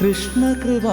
കൃഷ്ണകൃപാസാഗരം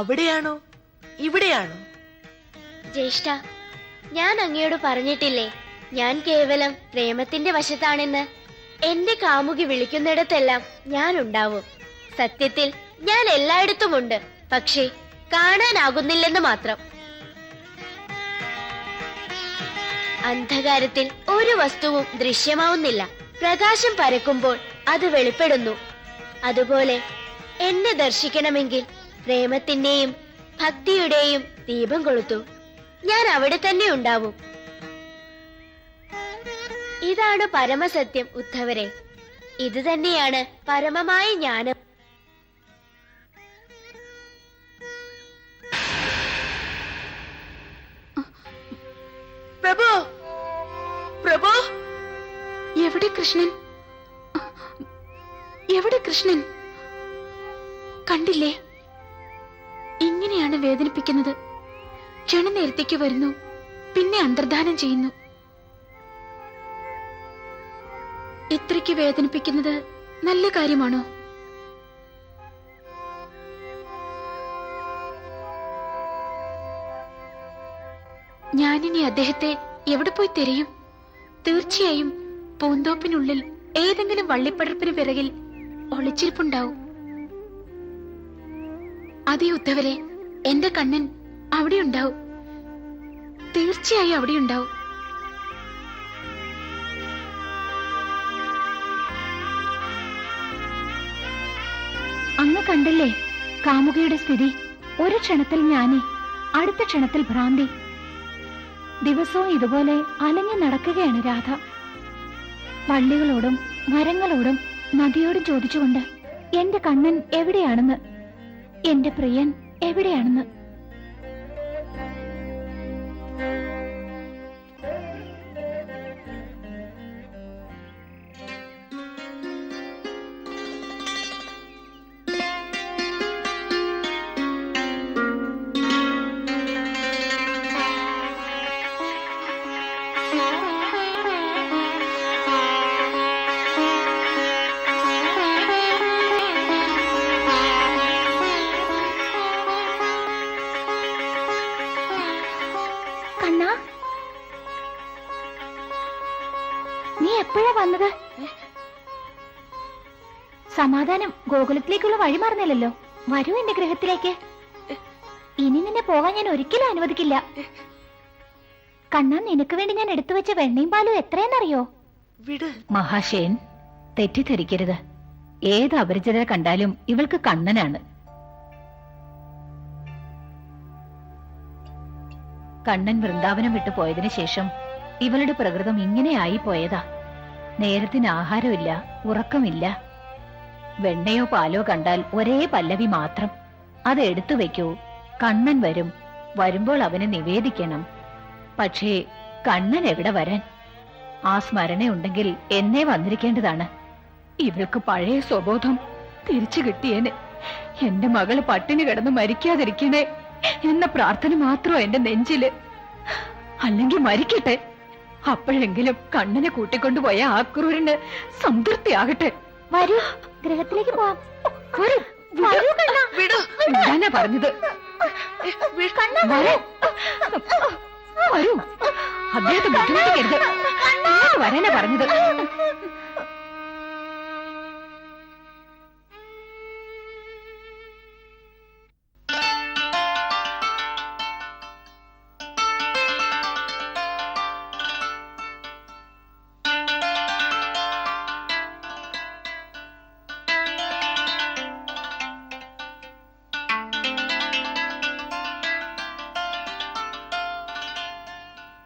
അവിടെയാണോ? ഇവിടെയാണോ? ജ്യേഷ്ഠ ഞാൻ അങ്ങയോട് പറഞ്ഞിട്ടില്ലേ ഞാൻ കേവലം പ്രേമത്തിന്റെ വശത്താണെന്ന്. എന്റെ കാമുകി വിളിക്കുന്നിടത്തെല്ലാം ഞാൻ ഉണ്ടാവും. സത്യത്തിൽ ഞാൻ എല്ലായിടത്തും ഉണ്ട് പക്ഷേ കാണാനാകുന്നില്ലെന്ന് മാത്രം. അന്ധകാരത്തിൽ ഒരു വസ്തുവും ദൃശ്യമാവുന്നില്ല. പ്രകാശം പരക്കുമ്പോൾ അത് വെളിപ്പെടുന്നു. അതുപോലെ എന്നെ ദർശിക്കണമെങ്കിൽ പ്രേമത്തിന്റെയും ഭക്തിയുടെയും ദീപം കൊളുത്തു. ഞാൻ അവിടെ തന്നെ ഉണ്ടാവും. ഇതാണ് പരമസത്യം ഉദ്ധവരെ. ഇത് തന്നെയാണ് പരമമായ ജ്ഞാനം. പ്രഭു! പ്രഭു! എവിടെ കൃഷ്ണൻ? എവിടെ കൃഷ്ണൻ? കണ്ടില്ലേ? ഇങ്ങനെയാണ് വേദനിപ്പിക്കുന്നത്. ക്ഷണനേരത്തേക്ക് വരുന്നു. പിന്നെ അന്തർധാനം ചെയ്യുന്നു. ഇത്രയ്ക്ക് വേദനിപ്പിക്കുന്നത് നല്ല കാര്യമാണോ? ഞാനിനി അദ്ദേഹത്തെ എവിടെ പോയി തിരയും? തീർച്ചയായും പൂന്തോപ്പിനുള്ളിൽ ഏതെങ്കിലും വള്ളിപ്പടർപ്പിന് പിറകിൽ ഒളിച്ചിരിപ്പുണ്ടാവും. അതേ ഉദ്ധവരെ എന്റെ കണ്ണൻ അവിടെ ഉണ്ടാവും തീർച്ചയായും അവിടെ ഉണ്ടാവും അങ്ങ് കണ്ടല്ലേ കാമുകയുടെ സ്ഥിതി? ഒരു ക്ഷണത്തിൽ ഞാനെ അടുത്ത ക്ഷണത്തിൽ ഭ്രാന്തി. ദിവസവും ഇതുപോലെ അലഞ്ഞു നടക്കുകയാണ് രാധ. വള്ളികളോടും മരങ്ങളോടും നദിയോടും ചോദിച്ചുകൊണ്ട് എന്റെ കണ്ണൻ എവിടെയാണെന്ന്? എന്റെ പ്രിയൻ എവിടെയാണെന്ന് സമാധാനം ഗോകുലത്തിലേക്കുള്ള വഴി മറന്നില്ലല്ലോ. വരൂ എന്റെ ഗ്രഹത്തിലേക്ക് ഇനി നിന്നെ പോകാൻ ഞാൻ ഒരിക്കലും അനുവദിക്കില്ല. കണ്ണാ നിനക്ക് വേണ്ടി ഞാൻ എടുത്തു വെച്ച വെണ്ണയും പാലും എത്രയെന്നറിയോ? വിട്. മഹാശയൻ തെറ്റിദ്ധരിക്കരുത്. ഏത് അപരിചിതരെ കണ്ടാലും ഇവൾക്ക് കണ്ണനാണ്. കണ്ണൻ വൃന്ദാവനം വിട്ടു പോയതിനു ശേഷം ഇവളുടെ പ്രകൃതം ഇങ്ങനെയായി പോയതാ. നേരത്തിന് ആഹാരമില്ല ഉറക്കമില്ല. വെണ്ണയോ പാലോ കണ്ടാൽ ഒരേ പല്ലവി മാത്രം. അത് എടുത്തു വെക്കൂ. കണ്ണൻ വരും. വരുമ്പോൾ അവനെ നിവേദിക്കണം. പക്ഷേ കണ്ണൻ എവിടെ വരാൻ? ആ സ്മരണയുണ്ടെങ്കിൽ എന്നെ വന്നിരിക്കേണ്ടതാണ്. ഇവൾക്ക് പഴയ സ്വബോധം തിരിച്ചു കിട്ടിയേനെ. എന്റെ മകൾ പട്ടിണി കിടന്ന് മരിക്കാതിരിക്കണേ എന്ന പ്രാർത്ഥന മാത്രം എന്റെ നെഞ്ചിൽ. അല്ലെങ്കിൽ മരിക്കട്ടെ. അപ്പോഴെങ്കിലും കണ്ണനെ കൂട്ടിക്കൊണ്ടുപോയ ആ ക്രൂരന് സംതൃപ്തിയാകട്ടെ. വരൂ. ഗ്രഹത്തിലേക്ക് പോവാം. ഞാനാ പറഞ്ഞത്. വരൂ. വരൂ. അദ്ദേഹത്തെ ബുദ്ധിമുട്ടിക്കരുത്. വരാനാ പറഞ്ഞത്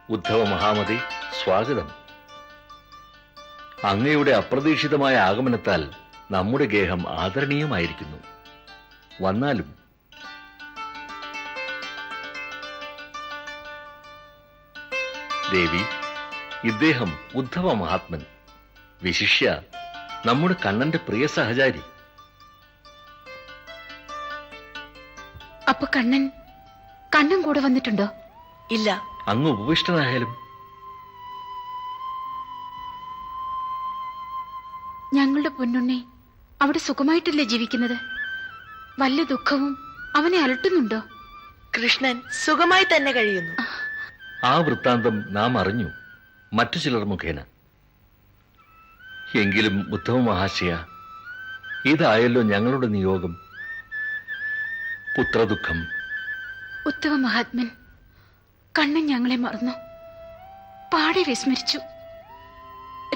ഉദ്ധവ മഹാമതി സ്വാഗതം. അങ്ങയുടെ അപ്രതീക്ഷിതമായ ആഗമനത്താൽ നമ്മുടെ ഗേഹം ആദരണീയമായിരിക്കുന്നു. വന്നാലും ദേവി ഇദ്ദേഹം ഉദ്ധവ മഹാത്മൻ. വിശിഷ്യ നമ്മുടെ കണ്ണന്റെ പ്രിയ സഹചാരി. അപ്പൊ കണ്ണൻ കണ്ണൻ കൂടെ വന്നിട്ടുണ്ടോ? ഇല്ല. അങ്ങ് ഉപവിഷ്ടനായാലും ഞങ്ങളുടെ പൊന്നുണ്ണി അവിടെ സുഖമായിട്ടല്ലേ ജീവിക്കുന്നത്? വല്ല ദുഃഖവും അവനെ അലട്ടുന്നുണ്ടോ? കൃഷ്ണൻ സുഖമായി തന്നെ കഴിയുന്നു. ആ. വൃത്താന്തം നാം അറിഞ്ഞു. മറ്റു ചിലർ മുഖേന. എങ്കിലും ഉദ്ധവ മഹാശയ ഇതായല്ലോ ഞങ്ങളുടെ നിയോഗം. പുത്രദുഃഖം. ഉത്തമ മഹാത്മൻ കണ്ണൻ ഞങ്ങളെ മറന്നു. പാടെ വിസ്മരിച്ചു.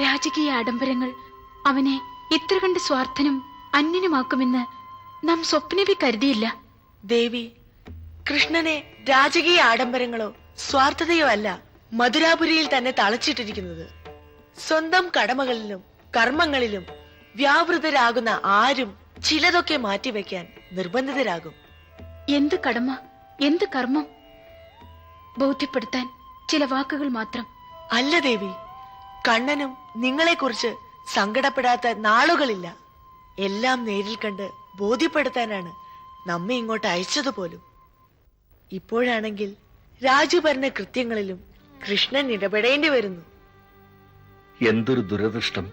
രാജകീയ ആഡംബരങ്ങൾ അവനെ ഇത്ര കണ്ട് സ്വാർത്ഥനും അന്യനുമാക്കുമെന്ന് നാം സ്വപ്നവി കരുതിയില്ല. ദേവി കൃഷ്ണനെ രാജകീയ ആഡംബരങ്ങളോ സ്വാർത്ഥതയോ അല്ല മധുരാപുരിയിൽ തന്നെ തളച്ചിട്ടിരിക്കുന്നത്. സ്വന്തം കടമകളിലും കർമ്മങ്ങളിലും വ്യാപൃതരാകുന്ന ആരും ചിലതൊക്കെ മാറ്റിവെക്കാൻ നിർബന്ധിതരാകും. എന്ത് കടമ എന്ത് കർമ്മം? ബോധ്യപ്പെടുത്താൻ ചില വാക്കുകൾ മാത്രം. അല്ല ദേവി കണ്ണനും നിങ്ങളെക്കുറിച്ച് സങ്കടപ്പെടാത്ത നാളുകളില്ല. എല്ലാം നേരിൽ കണ്ട് ബോധ്യപ്പെടുത്താനാണ് നമ്മെ ഇങ്ങോട്ട് അയച്ചതുപോലും ഇപ്പോഴാണെങ്കിൽ രാജു രാജുഭരണ കൃത്യങ്ങളിലും കൃഷ്ണൻ ഇടപെടേണ്ടി വരുന്നു. എന്തൊരു ദുരദൃഷ്ടം.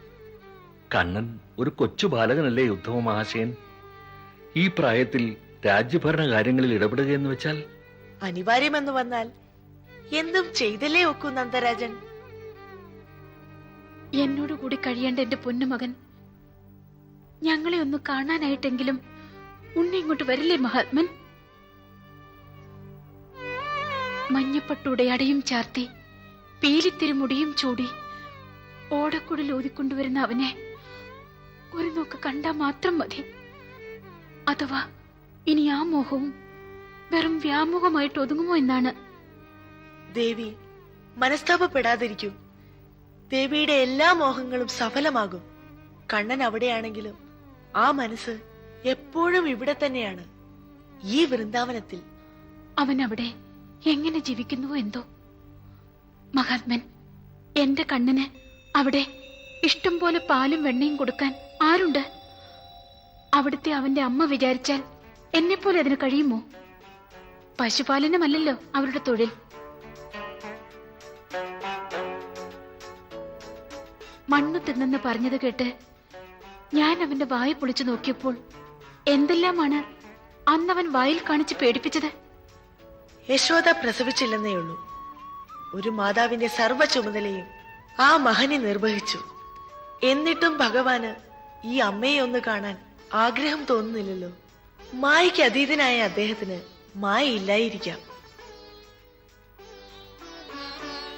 കണ്ണൻ ഒരു കൊച്ചു ബാലകനല്ലേ ഉദ്ധവ മഹാശയൻ? ഈ പ്രായത്തിൽ രാജ്യഭരണ കാര്യങ്ങളിൽ ഇടപെടുക എന്ന് വെച്ചാൽ? അനിവാര്യമെന്ന് വന്നാൽ എന്തും ചെയ്തല്ലേ ഒക്കൂ നന്ദരാജൻ. എന്നോട് കൂടി കഴിയേണ്ട എന്റെ പൊന്നുമകൻ ഞങ്ങളെ ഒന്ന് കാണാനായിട്ടെങ്കിലും ഉണ്ണി ഇങ്ങോട്ട് വരില്ലേ മഹാത്മൻ? മഞ്ഞപ്പട്ടുടയടയും ചാർത്തി പീലിത്തിരുമുടിയും ചൂടി ഓടക്കുടൽ ഓതിക്കൊണ്ടുവരുന്ന അവനെ ഒരു നോക്ക് കണ്ടാ മാത്രം മതി. അഥവാ ഇനി ആ മോഹവും വെറും വ്യാമോഹമായിട്ട് ഒതുങ്ങുമോ എന്നാണ് ദേവി മനസ്താപപ്പെടാതിരിക്കൂ. ദേവിയുടെ എല്ലാ മോഹങ്ങളും സഫലമാകും. കണ്ണൻ അവിടെയാണെങ്കിലും ആ മനസ്സ് എപ്പോഴും ഇവിടെ തന്നെയാണ്. ഈ വൃന്ദാവനത്തിൽ. അവൻ അവിടെ എങ്ങനെ ജീവിക്കുന്നു എന്തോ? മഹാത്മൻ എന്റെ കണ്ണിന് അവിടെ ഇഷ്ടം പോലെ പാലും വെണ്ണയും കൊടുക്കാൻ ആരുണ്ട്? അവിടുത്തെ അവന്റെ അമ്മ വിചാരിച്ചാൽ എന്നെ പോലെ അതിന് കഴിയുമോ? പശുപാലനമല്ലല്ലോ അവരുടെ തൊഴിൽ. മണ്ണു തിന്നെന്ന് പറഞ്ഞത് കേട്ട് ഞാൻ അവന്റെ വായ പൊളിച്ചു നോക്കിയപ്പോൾ എന്തെല്ലാമാണ് അന്നവൻ വായിൽ കാണിച്ച് പേടിപ്പിച്ചത്? യശോദ പ്രസവിച്ചില്ലെന്നേ ഉള്ളൂ. ഒരു മാതാവിന്റെ സർവ ചുമതലയും ആ മഹനെ നിർവഹിച്ചു. എന്നിട്ടും ഭഗവാന് ഈ അമ്മയെ ഒന്ന് കാണാൻ ആഗ്രഹം തോന്നുന്നില്ലല്ലോ. മായയ്ക്ക് അതീതനായ അദ്ദേഹത്തിന് മായ ഇല്ലായിരിക്കാം.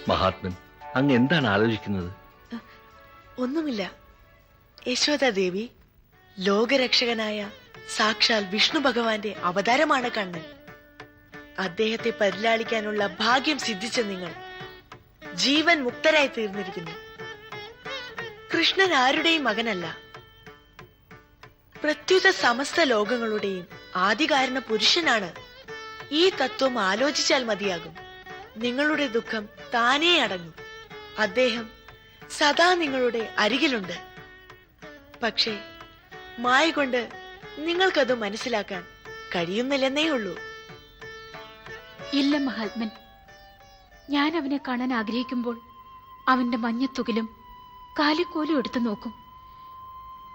മഹാത്മൻ അങ്ങ് എന്താണ് ആലോചിക്കുന്നത്? ഒന്നുമില്ല. യശോദ ദേവി ലോകരക്ഷകനായ സാക്ഷാൽ വിഷ്ണു ഭഗവാന്റെ അവതാരമാണ് കണ്ണൻ അദ്ദേഹത്തെ പരിലാളിക്കാനുള്ള ഭാഗ്യം സിദ്ധിച്ച നിങ്ങൾ ജീവൻ മുക്തരായി തീർന്നിരിക്കുന്നു. കൃഷ്ണൻ ആരുടെയും മകനല്ല. പ്രത്യുത സമസ്ത ലോകങ്ങളുടെയും ആദികാരണ പുരുഷനാണ്. ഈ തത്വം ആലോചിച്ചാൽ മതിയാകും. നിങ്ങളുടെ ദുഃഖം താനേ അടങ്ങും. അദ്ദേഹം സദാ നിങ്ങളുടെ അരികിലുണ്ട്. പക്ഷേ മായ കൊണ്ട് നിങ്ങൾക്കത് മനസ്സിലാക്കാൻ കഴിയുന്നില്ലെന്നേ ഉള്ളൂ. ഇല്ല മഹാത്മൻ. ഞാൻ അവനെ കാണാൻ ആഗ്രഹിക്കുമ്പോൾ അവന്റെ മഞ്ഞത്തുകിലും കാലിക്കോലും എടുത്തു നോക്കും.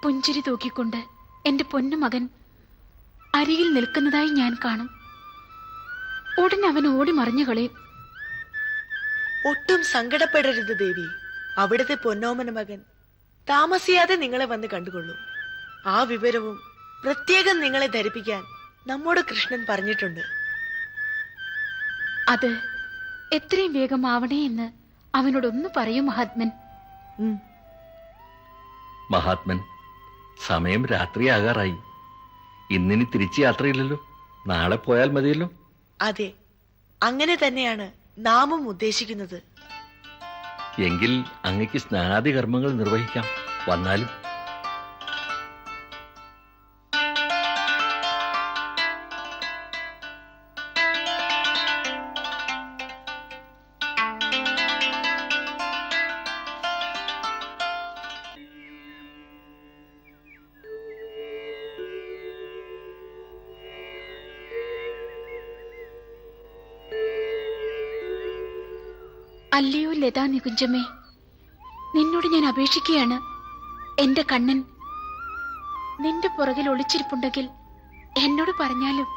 പുഞ്ചിരി തൂക്കിക്കൊണ്ട് എന്റെ പൊന്നു മകൻ അരികിൽ നിൽക്കുന്നതായി ഞാൻ കാണും. ഉടനെ അവൻ ഓടി മറിഞ്ഞു കളയും. ഒട്ടും സങ്കടപ്പെടരുത് ദേവി. അവിടുത്തെ പൊന്നോമന മകൻ താമസിയാതെ നിങ്ങളെ വന്ന് കണ്ടുകൊള്ളു. ആ വിവരവും പ്രത്യേകം നിങ്ങളെ ധരിപ്പിക്കാൻ നമ്മോട് കൃഷ്ണൻ പറഞ്ഞിട്ടുണ്ട്. അത് എത്രയും വേഗം ആവണേ എന്ന് അവനോടൊന്ന് പറയൂ മഹാത്മൻ. മഹാത്മൻ സമയം രാത്രിയാകാറായി. ഇന്നിനി തിരിച്ചു യാത്രയില്ലല്ലോ? നാളെ പോയാൽ മതിയല്ലോ? അതെ അങ്ങനെ തന്നെയാണ് നാമം ഉദ്ദേശിക്കുന്നത്. എങ്കിൽ അങ്ങക്ക് സ്നാനാദി കർമ്മങ്ങൾ നിർവഹിക്കാം. വന്നാലും അല്ലയോ ലതാ നികുഞ്ചമേ നിന്നോട് ഞാൻ അപേക്ഷിക്കുകയാണ്. എന്റെ കണ്ണൻ നിന്റെ പുറകിൽ ഒളിച്ചിരിപ്പുണ്ടെങ്കിൽ എന്നോട് പറഞ്ഞാലും.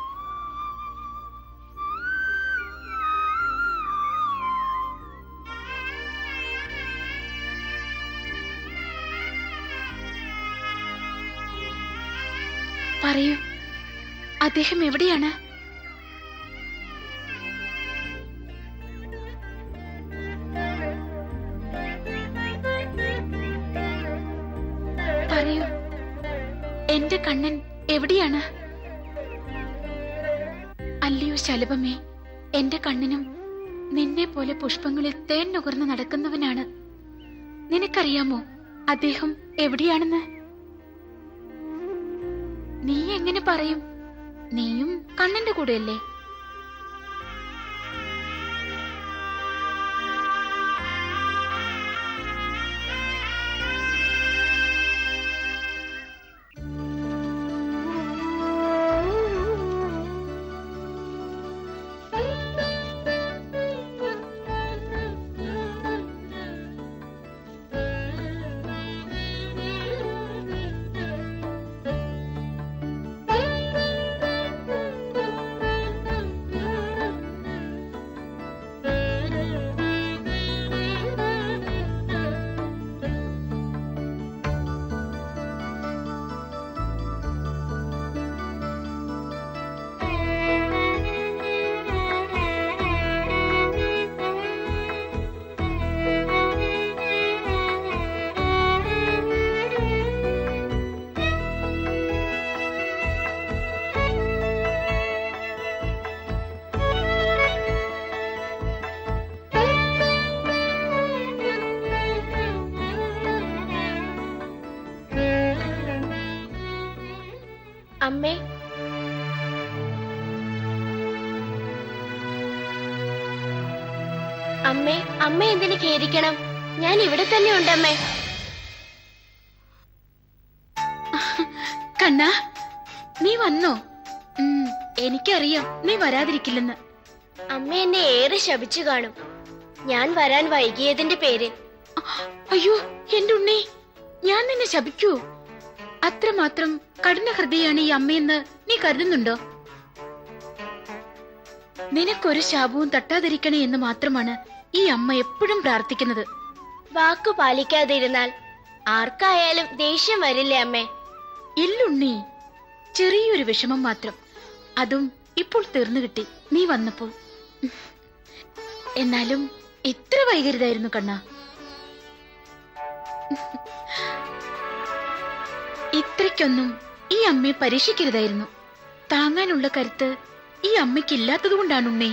പറയൂ അദ്ദേഹം എവിടെയാണ്? കണ്ണൻ എവിടെയാണ്? അല്ലയോ ശലഭമേ എന്റെ കണ്ണിനും നിന്നെ പോലെ പുഷ്പങ്ങളിൽ തേൻ നുകർന്ന് നടക്കുന്നവനാണ്. നിനക്കറിയാമോ അദ്ദേഹം എവിടെയാണെന്ന്? നീ എങ്ങനെ പറയും? നീയും കണ്ണന്റെ കൂടെയല്ലേ? അമ്മേ. അമ്മേ അമ്മ എന്തിന് ഖേദിക്കണം? ഞാൻ ഇവിടെ തന്നെ ഉണ്ടമ്മേ കണ്ണ നീ വന്നോ? എനിക്കറിയാം നീ വരാതിരിക്കില്ലെന്ന്. അമ്മ എന്നെ ഏറെ ശപിച്ചു കാണും. ഞാൻ വരാൻ വൈകിയതിന്റെ പേര്. അയ്യോ എന്റെ ഉണ്ണി ഞാൻ നിന്നെ ശപിക്കൂ. അത്രമാത്രം കഠിന ഹൃദയാണ് ഈ അമ്മയെന്ന് നീ കരുതുന്നുണ്ടോ? നിനക്കൊരു ശാപവും തട്ടാതിരിക്കണേ എന്ന് മാത്രമാണ് ഈ അമ്മ എപ്പോഴും പ്രാർത്ഥിക്കുന്നത്. വാക്കു പാലിക്കാതിരുന്നാൽ ആർക്കായാലും ദേഷ്യം വരില്ലേ അമ്മേ? ഇല്ലുണ്ണി ചെറിയൊരു വിഷമം മാത്രം. അതും ഇപ്പോൾ തീർന്നു കിട്ടി. നീ വന്നപ്പോൾ. എന്നാലും എത്ര വൈകരുതായിരുന്നു കണ്ണ. ഇത്രയ്ക്കൊന്നും ഈ അമ്മയെ പരീക്ഷിക്കരുതായിരുന്നു. താങ്ങാനുള്ള കരുത്ത് ഈ അമ്മയ്ക്ക് ഇല്ലാത്തതുകൊണ്ടാണ് ഉണ്ണി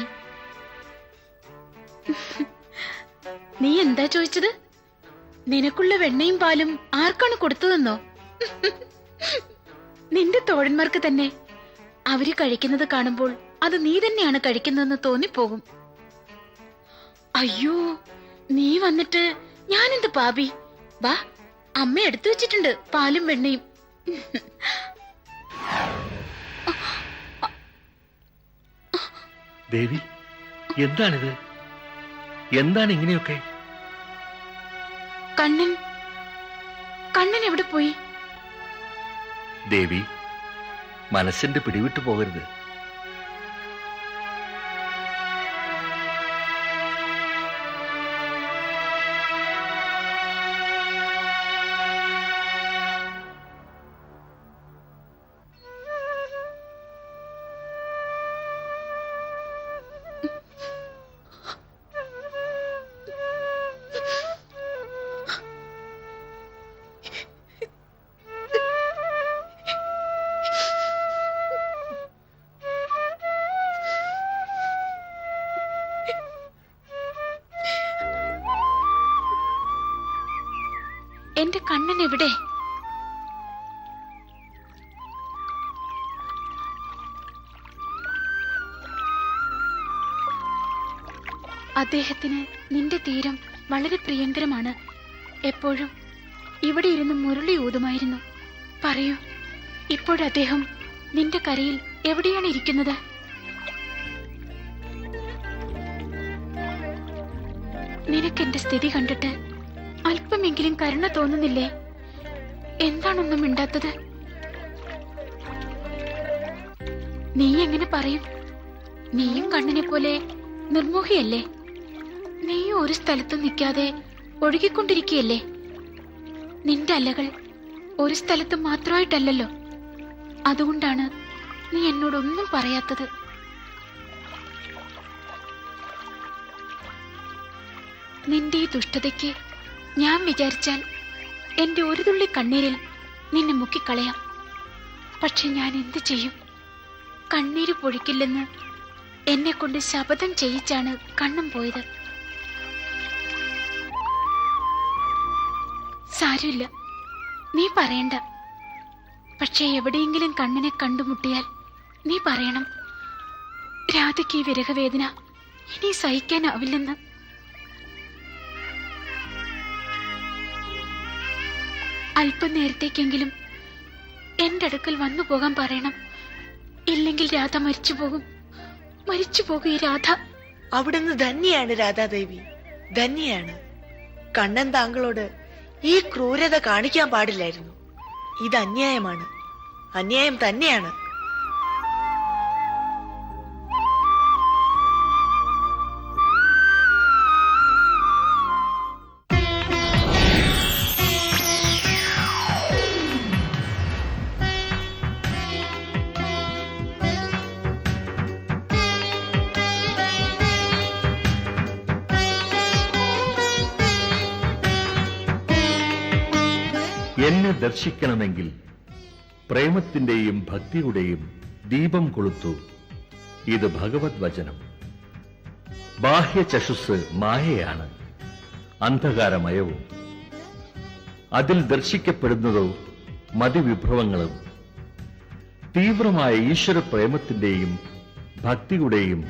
നീ എന്താ ചോദിച്ചത്? നിനക്കുള്ള വെണ്ണയും പാലും ആർക്കാണ് കൊടുത്തതെന്നോ? നിന്റെ തോഴന്മാർക്ക് തന്നെ അവർ കഴിക്കുന്നത് കാണുമ്പോൾ അത് നീ തന്നെയാണ് കഴിക്കുന്നതെന്ന് തോന്നിപ്പോകും. അയ്യോ നീ വന്നിട്ട് ഞാനെന്ത് പാപി? വാ അമ്മ എടുത്തു വെച്ചിട്ടുണ്ട് പാലും വെണ്ണയും. ദേവി എന്താണിത്? എന്താണ് ഇങ്ങനെയൊക്കെ? കണ്ണൻ കണ്ണൻ എവിടെ പോയി? ദേവി മനസ്സിന്റെ പിടിവിട്ടു പോകരുത്. എന്റെ കണ്ണൻ എവിടെ അദ്ദേഹത്തിന് നിന്റെ തീരം വളരെ പ്രിയങ്കരമാണ്. എപ്പോഴും ഇവിടെ ഇരുന്ന് മുരളി ഊതുമായിരുന്നു. പറയൂ ഇപ്പോഴദ്ദേഹം നിന്റെ കരയിൽ എവിടെയാണ് ഇരിക്കുന്നത്? നിനക്കെന്റെ സ്ഥിതി കണ്ടിട്ട് അല്പമെങ്കിലും കരുണ തോന്നുന്നില്ലേ? എന്താണൊന്നും മിണ്ടാത്തത്? നീ എങ്ങനെ പറയും? നീയും കണ്ണിനെ പോലെ നിർമോഹിയല്ലേ? നീ ഒരു സ്ഥലത്തും നിൽക്കാതെ ഒഴുകിക്കൊണ്ടിരിക്കുകയല്ലേ? നിന്റെ അല്ലകൾ ഒരു സ്ഥലത്ത് മാത്രമായിട്ടല്ലല്ലോ. അതുകൊണ്ടാണ് നീ എന്നോടൊന്നും പറയാത്തത്. നിന്റെ ഈ ദുഷ്ടതയ്ക്ക് ഞാൻ വിചാരിച്ചാൽ എന്റെ ഒരു തുള്ളി കണ്ണീരിൽ നിന്നെ മുക്കിക്കളയാം. പക്ഷെ ഞാൻ എന്തു ചെയ്യും? കണ്ണീര് പൊഴിക്കില്ലെന്ന് എന്നെ കൊണ്ട് ശപഥം ചെയ്യിച്ചാണ് കണ്ണും പോയത്. സാരമില്ല നീ പറയണ്ട. പക്ഷെ എവിടെയെങ്കിലും കണ്ണിനെ കണ്ടുമുട്ടിയാൽ നീ പറയണം. രാധയ്ക്ക് ഈ വിരഹവേദന ഇനി സഹിക്കാനാവില്ലെന്ന് അല്പം നേരത്തേക്കെങ്കിലും എന്റെ അടുക്കൽ വന്നു പോകാൻ പറയണം. ഇല്ലെങ്കിൽ രാധ മരിച്ചു പോകും. മരിച്ചു പോകും ഈ രാധ. അവിടുന്ന് ധന്യാണ് രാധാദേവി. ധന്യാണ് കണ്ണൻ താങ്കളോട് ഈ ക്രൂരത കാണിക്കാൻ പാടില്ലായിരുന്നു. ഇത് അന്യായമാണ്. അന്യായം തന്നെയാണ്. എന്നെ ദർശിക്കണമെങ്കിൽ പ്രേമത്തിന്റെയും ഭക്തിയുടെയും ദീപം കൊളുത്തു. ഇത് ഭഗവത് വചനം. ബാഹ്യ ചഷുസ് മായയാണ് അന്ധകാരമയവും. അതിൽ ദർശിക്കപ്പെടുന്നതോ മതിവിഭ്രവങ്ങളും തീവ്രമായ ഈശ്വര പ്രേമത്തിന്റെയും ഭക്തിയുടെയും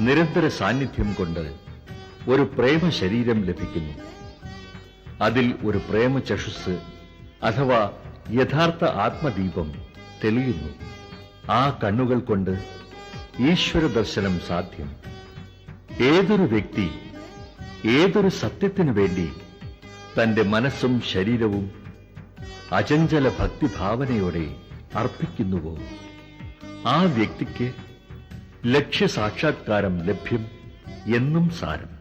നിരന്തര സാന്നിധ്യം കൊണ്ട് ഒരു പ്രേമ ശരീരം ലഭിക്കുന്നു. അതിൽ ഒരു പ്രേമ ചഷുസ് അഥവാ യഥാർത്ഥ ആത്മദീപം തെളിയുന്നു. ആ കണ്ണുകൾ കൊണ്ട് ഈശ്വര ദർശനം സാധ്യം. ഏതൊരു വ്യക്തി ഏതൊരു സത്യത്തിനു വേണ്ടി തന്റെ മനസ്സും ശരീരവും അചഞ്ചല ഭക്തിഭാവനയോടെ അർപ്പിക്കുന്നുവോ? ആ വ്യക്തിക്ക് ലക്ഷ്യസാക്ഷാത്കാരം ലഭ്യം എന്നും സാരം.